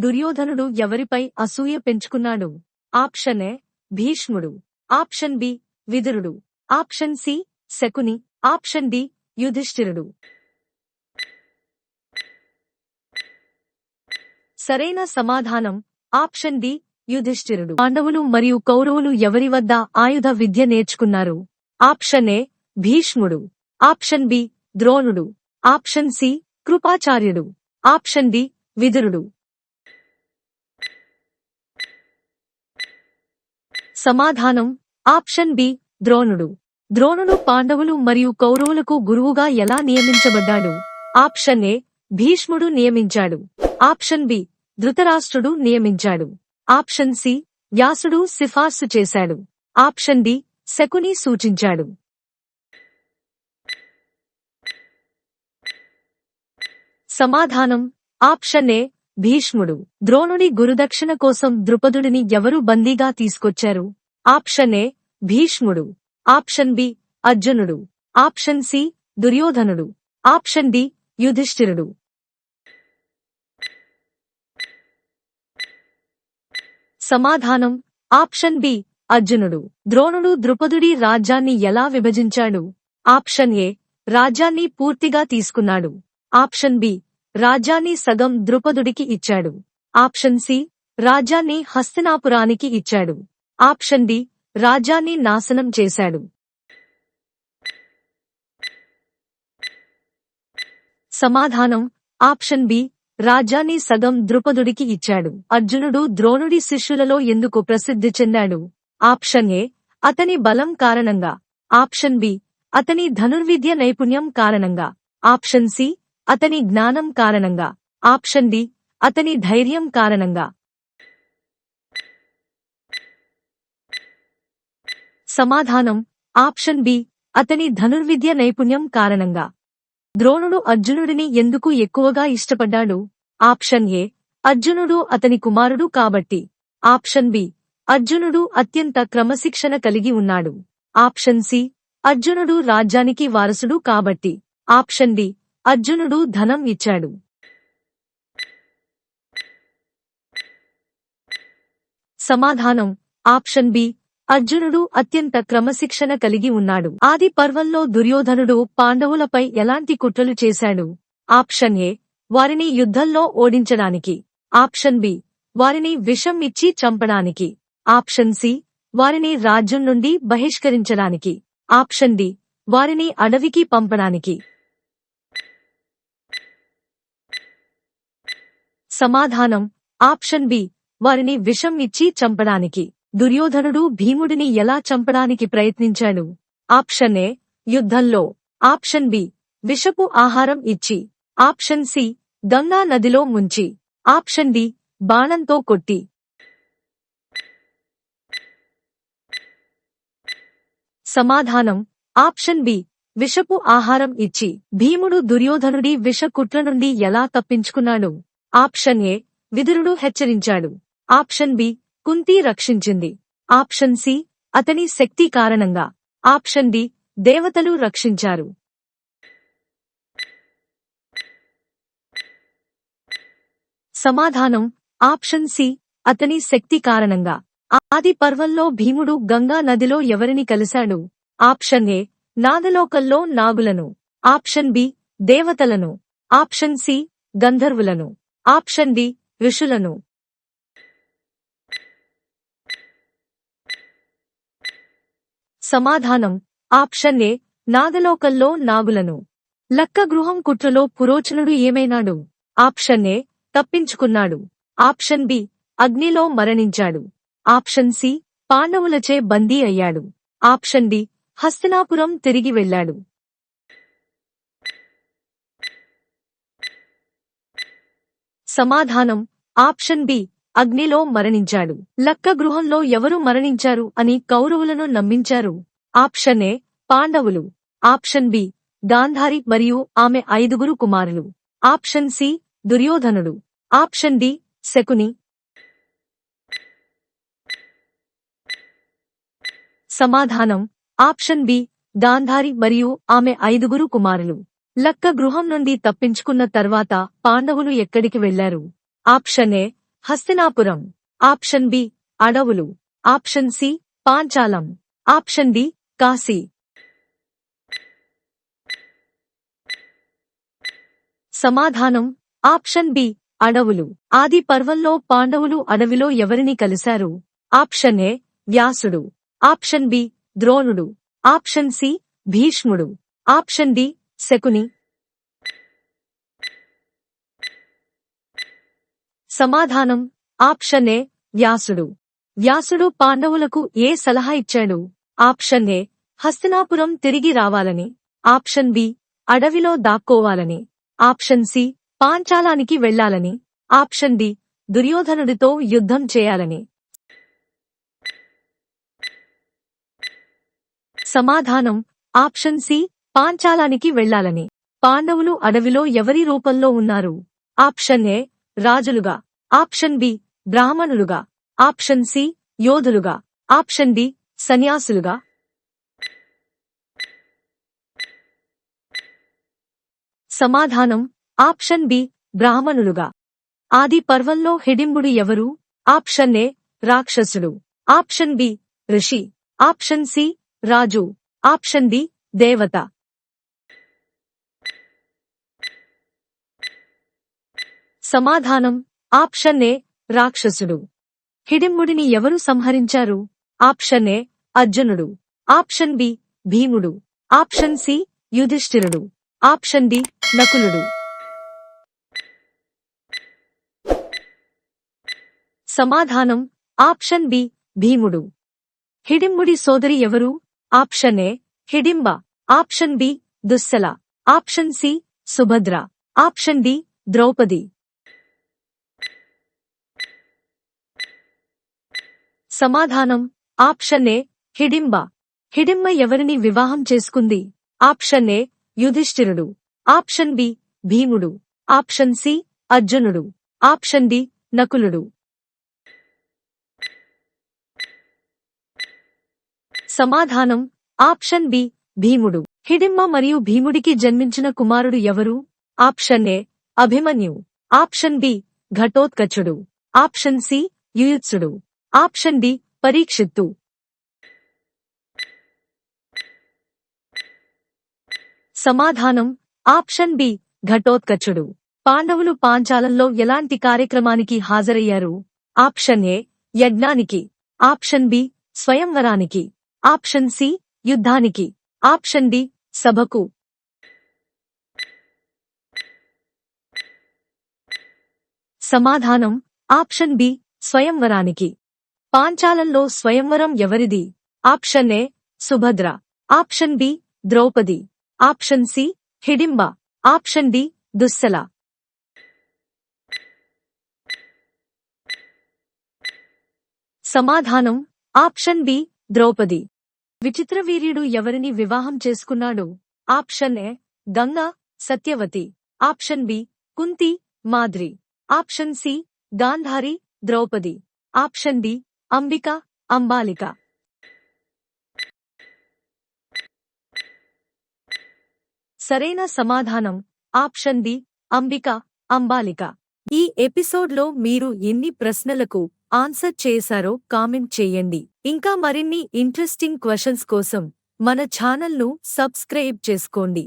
దుర్యోధనుడు ఎవరిపై అసూయ పెంచుకున్నాడు? ఆప్షన్ ఏ భీష్ముడు. ఆప్షన్ బి విదురుడు. Option C Shakuni. Option D యుధిష్ఠిరుడు. సరైన సమాధానం ఆప్షన్ డి యుధిష్ఠిరుడు. పాండవులు మరియు కౌరవులు ఎవరి వద్ద ఆయుధ విద్య నేర్చుకున్నారు? ఆప్షన్ ఏ భీష్ముడు. ఆప్షన్ బి ద్రోణుడు. ఆప్షన్ సి కృపాచార్యుడు. ఆప్షన్ డి విదురుడు. సమాధానం. ఆప్షన్ బి ద్రోణుడు. ద్రోణుడు పాండవులు మరియు కౌరవులకు గురువుగా ఎలా నియమించబడ్డాడు? ఆప్షన్ ఏ భీష్ముడు నియమించాడు. ఆప్షన్ బి ధృతరాష్ట్రుడు నియమించాడు. ఆప్షన్ సి వ్యాసుడు సిఫార్సు చేశాడు. ఆప్షన్ డి శకుని సూచించాడు. సమాధానం. ఆప్షన్ ఏ భీష్ముడు ద్రోణుడి గురుదక్షిణ కోసం ద్రుపదుడిని ఎవరు బందీగా తీసుకొచ్చారు? ఆప్షన్ ఏ భీష్ముడు. ఆప్షన్ బి అర్జునుడు. ఆప్షన్ సి దుర్యోధనుడు. ఆప్షన్ డి యుధిష్ఠిరుడు. సమాధానం ఆప్షన్ బి అర్జునుడు. ద్రోణుడు ద్రుపదుడి రాజ్యాన్ని ఎలా విభజించాడు? ఆప్షన్ ఏ రాజ్యాన్ని పూర్తిగా తీసుకున్నాడు. ఆప్షన్ బి రాజ్యాన్ని సగం ద్రుపదుడికి ఇచ్చాడు. ఆప్షన్ సి రాజ్యాన్ని హస్తినాపురానికి ఇచ్చాడు. ఆప్షన్ డి రాజ్యాన్ని నాశనం చేశాడు. సమాధానం ఆప్షన్ బి రాజ్యాన్ని సగం ద్రుపదుడికి ఇచ్చాడు. అర్జునుడు ద్రోణుడి శిష్యులలో ఎందుకు ప్రసిద్ధి చెందాడు? ఆప్షన్ ఏ అతని బలం కారణంగా. ఆప్షన్ బి అతని ధనుర్విద్య నైపుణ్యం కారణంగా. ఆప్షన్ సి అతని జ్ఞానం కారణంగా. ఆప్షన్ డి అతని ధైర్యం కారణంగా. సమాధానం ఆప్షన్ బి అతని ధనుర్విద్య నైపుణ్యం కారణంగా. ద్రోణుడు అర్జునుడిని ఎందుకు ఎక్కువగా ఇష్టపడ్డాడు? ఆప్షన్ ఏ అర్జునుడు అతని కుమారుడు కాబట్టి. ఆప్షన్ బి అర్జునుడు అత్యంత క్రమశిక్షణ కలిగి ఉన్నాడు. ఆప్షన్ సి అర్జునుడు రాజ్యానికి వారసుడు కాబట్టి. ఆప్షన్ డి అర్జునుడు ధనం ఇచ్చాడు. సమాధానం. Option B. అర్జునుడు అత్యంత క్రమశిక్షణ కలిగి ఉన్నాడు. ఆది పర్వంలో దుర్యోధనుడు పాండవులపై ఎలాంటి కుట్రలు చేశాడు? Option A. వారిని యుద్ధంలో ఓడించడానికి. Option B. వారిని విషం ఇచ్చి చంపడానికి. Option C. వారిని రాజ్యం నుండి బహిష్కరించడానికి. Option D. వారిని అడవికి పంపడానికి. సమాధానం. Option B. వారిని విషం ఇచ్చి చంపడానికి. దుర్యోధనుడు భీముడిని ఎలా చంపడానికి ప్రయత్నించాడు? Option A. యుద్ధంలో. Option B. విషపు ఆహారం ఇచ్చి. Option C. గంగా నదిలో ముంచి. Option D. బాణంతో కొట్టి. సమాధానం. Option B. విషపు ఆహారం ఇచ్చి. భీముడు దుర్యోధనుడి విష కుట్ర నుండి ఎలా తప్పించుకున్నాడు? ఆప్షన్ ఏ విదురుడు హెచ్చరించాడు. ఆప్షన్ బి కుంతి రక్షించింది. ఆప్షన్ సి అతని శక్తి కారణంగా. ఆప్షన్ డి దేవతలు రక్షించారు. సమాధానం ఆప్షన్ సి అతని శక్తి కారణంగా. ఆది పర్వంలో భీముడు గంగా నదిలో ఎవరిని కలిశాడు? ఆప్షన్ ఏ నాగలోకల్లో నాగులను. ఆప్షన్ బి దేవతలను. ఆప్షన్ సి గంధర్వులను. ఆప్షన్ డి ఋషులను సమాధానం ఆప్షన్ ఏ నాగలోకల్లో నాగులను. లక్క గృహం కుట్రలో పురోచనుడు ఏమైనాడు? ఆప్షన్ ఏ తప్పించుకున్నాడు. ఆప్షన్ బి అగ్నిలో మరణించాడు. ఆప్షన్ సి పాండవులచే బందీ అయ్యాడు. ఆప్షన్ డి హస్తినాపురం తిరిగి వెళ్ళాడు. సమాధానం. ఆప్షన్ బి అగ్నిలో మరణించాడు. లక్క గృహంలో ఎవరు మరణించారు అని కౌరవులను నమ్మించారు. ఆప్షన్ ఏ పాండవులు. ఆప్షన్ బి గాంధారి మరియు ఆమె ఐదుగురు కుమారులు. ఆప్షన్ సి దుర్యోధనుడు. Option D Shakuni. సమాధానం. ఆప్షన్ బి గాంధారి మరియు ఆమె ఐదుగురు కుమారులు. లక్క గృహం నుండి తప్పించుకున్న తర్వాత పాండవులు ఎక్కడికి వెళ్ళారు option A Hastinapuram. Option B అడవులు. Option C Panchalam. Option D Kashi. సమాధానం ఆప్షన్ బి అడవులు. ఆది పర్వంలో పాండవులు అడవిలో ఎవరిని కలిశారు? ఆప్షన్ ఏ వ్యాసుడు. ఆప్షన్ బి ద్రోణుడు. ఆప్షన్ సి భీష్ముడు. Option D Shakuni. సమాధానం ఆప్షన్ ఏ వ్యాసుడు. వ్యాసుడు పాండవులకు ఏ సలహా ఇచ్చాడు? ఆప్షన్ ఏ హస్తినాపురం తిరిగి రావాలని. ఆప్షన్ బి అడవిలో దాక్కోవాలని. ఆప్షన్ సి పాంచాలానికి వెళ్ళాలని ఆప్షన్ డి దుర్యోధనుడితో యుద్ధం చేయాలని. సమాధానం ఆప్షన్ సి పాంచాలానికి వెళ్ళాలని పాండవులు అడవిలో ఎవరి రూపంలో ఉన్నారు? ఆప్షన్ ఏ రాజులుగా. ఆప్షన్ బి బ్రాహ్మణులుగా. ఆప్షన్ సి యోధులుగా. ఆప్షన్ డి సన్యాసులుగా. సమాధానం ఆప్షన్ బి బ్రాహ్మణులుగా. ఆది పర్వంలో హిడింబుడు ఎవరు? ఆప్షన్ ఏ రాక్షసుడు. ఆప్షన్ బి ఋషి. ఆప్షన్ సి రాజు. ఆప్షన్ డి దేవత. సమాధానం. ఆప్షన్ ఏ రాక్షసుడు. హిడింబుడిని ఎవరు సంహరించారు? ఆప్షన్ ఏ అర్జునుడు. ఆప్షన్ బి భీముడు. ఆప్షన్ సి యుధిష్ఠిరుడు. ఆప్షన్ డి నకులుడు. సమాధానం ఆప్షన్ బి భీముడు. హిడింబుడి సోదరి ఎవరు? Option A Hidimba. Option B Dussala. Option C Subhadra. Option D Draupadi. సమాధానం. Option A Hidimba. హిడింబ ఎవరిని వివాహం చేసుకుంది? ఆప్షన్ ఏ యుధిష్ఠిరుడు. ఆప్షన్ బి భీముడు. ఆప్షన్ సి అర్జునుడు. ఆప్షన్ డి నకులుడు. సమాధానం ఆప్షన్ బి భీముడు. హిడింబ మరియు భీముడికి జన్మించిన కుమారుడు ఎవరు? Option A Abhimanyu. Option B Ghatotkachudu. Option C యుయుత్సుడు. Option D Parikshit. సమాధానం ఆప్షన్ బి ఘటోత్కచుడు. పాండవులు పాంచాలంలో ఎలాంటి కార్యక్రమానికి హాజరయ్యారు? ఆప్షన్ ఏ యజ్ఞానికి. ఆప్షన్ బి స్వయంవరానికి. ఆప్షన్ సి యుద్ధానికి. ఆప్షన్ డి సభకు. సమాధానం ఆప్షన్ బి స్వయంవరానికి. పాంచాలంలో స్వయంవరం ఎవరిది? Option A Subhadra. Option B Draupadi. Option C Hidimba. Option D Dussala. సమాధానం ఆప్షన్ బి ద్రౌపది. విచిత్రవీర్యుడు ఎవరిని వివాహం చేసుకున్నాడు? Option A Ganga Satyavati. Option B Kunti Madri. Option C Gandhari Draupadi. Option D Ambika Ambalika. సరైన సమాధానం? Option D Ambika Ambalika. ఈ ఎపిసోడ్లో మీరు ఎన్ని ప్రశ్నలకు ఆన్సర్ చేశారో కామెంట్ చేయండి. ఇంకా మరిన్ని ఇంట్రెస్టింగ్ క్వశ్చన్స్ కోసం మన ఛానల్ను సబ్స్క్రైబ్ చేసుకోండి.